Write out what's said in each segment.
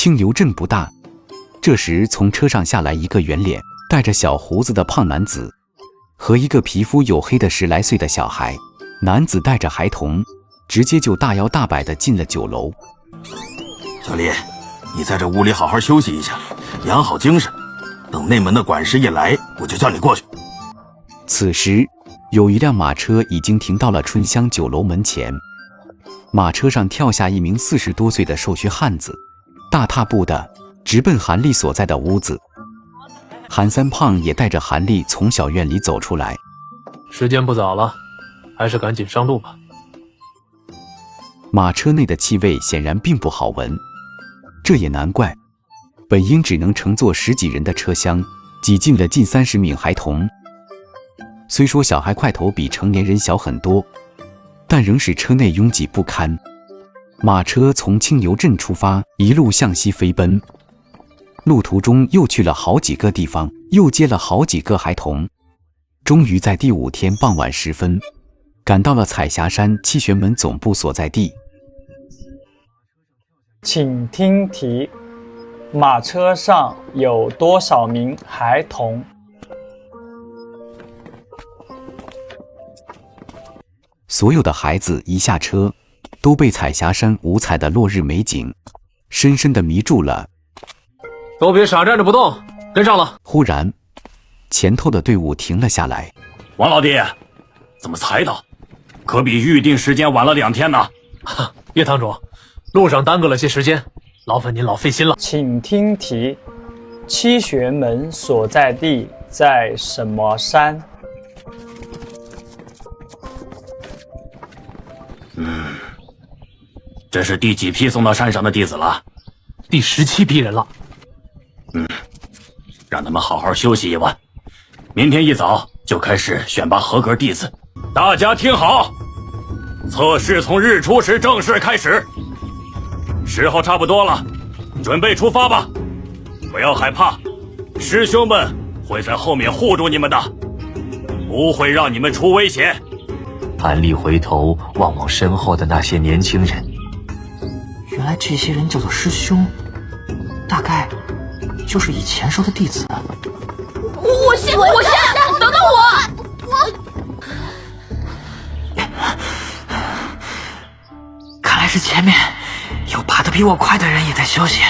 清流镇不大。这时，从车上下来一个圆脸、带着小胡子的胖男子，和一个皮肤黝黑的十来岁的小孩。男子带着孩童，直接就大摇大摆地进了酒楼。小李，你在这屋里好好休息一下，养好精神。等内门的管事一来，我就叫你过去。此时，有一辆马车已经停到了春香酒楼门前。马车上跳下一名四十多岁的瘦削汉子，大踏步的直奔韩立所在的屋子。韩三胖也带着韩立从小院里走出来。时间不早了。还是赶紧上路吧。马车内的气味显然并不好闻，这也难怪。本应只能乘坐十几人的车厢，挤进了近三十名孩童。虽说小孩块头比成年人小很多，但仍使车内拥挤不堪。马车从清牛镇出发，一路向西飞奔。路途中又去了好几个地方，又接了好几个孩童。终于在第五天傍晚时分。赶到了彩霞山七玄门总部所在地。请听题：马车上有多少名孩童？所有的孩子一下车，都被彩霞山五彩的落日美景深深的迷住了。都别傻站着不动，跟上了。忽然，前头的队伍停了下来。王老弟，怎么才到？可比预定时间晚了两天呢。哈，叶堂主，路上耽搁了些时间，劳烦您老费心了。请听题：七玄门所在地在什么山？这是第几批送到山上的弟子了？第十七批人了。嗯，让他们好好休息一晚，明天一早就开始选拔合格弟子。大家听好。测试从日出时正式开始，时候差不多了，准备出发吧！不要害怕，师兄们会在后面护住你们的，不会让你们出危险。韩立回头望望身后的那些年轻人，原来这些人叫做师兄，大概就是以前收的弟子。我先，我先，等等我。我。看来是前面有爬得比我快的人也在休息，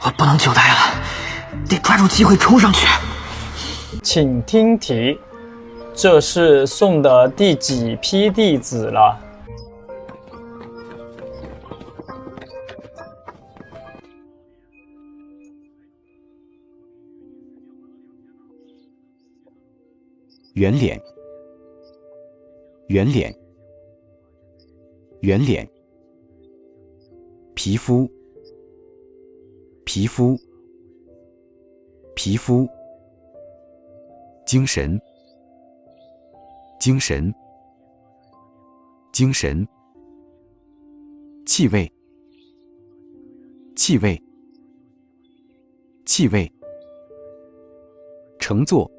我不能久待了，得抓住机会冲上去。请听题：这是送的第几批弟子了？圆脸，圆脸，圆脸。皮肤，皮肤，皮肤，精神，精神，精神，气味，气味，气味，乘坐，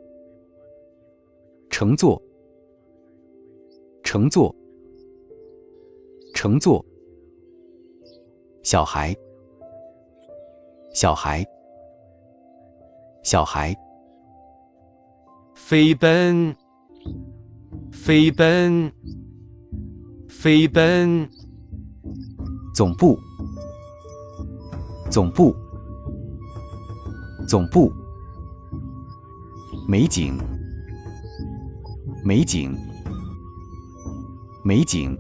乘坐，乘坐，乘坐。小孩，小孩，小孩，飞奔，飞奔，飞奔。总部，总部，总部。美景，美景，美景。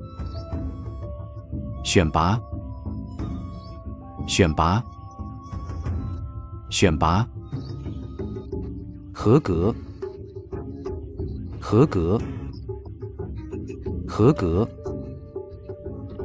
选拔。选拔，选拔，合格，合格，合格。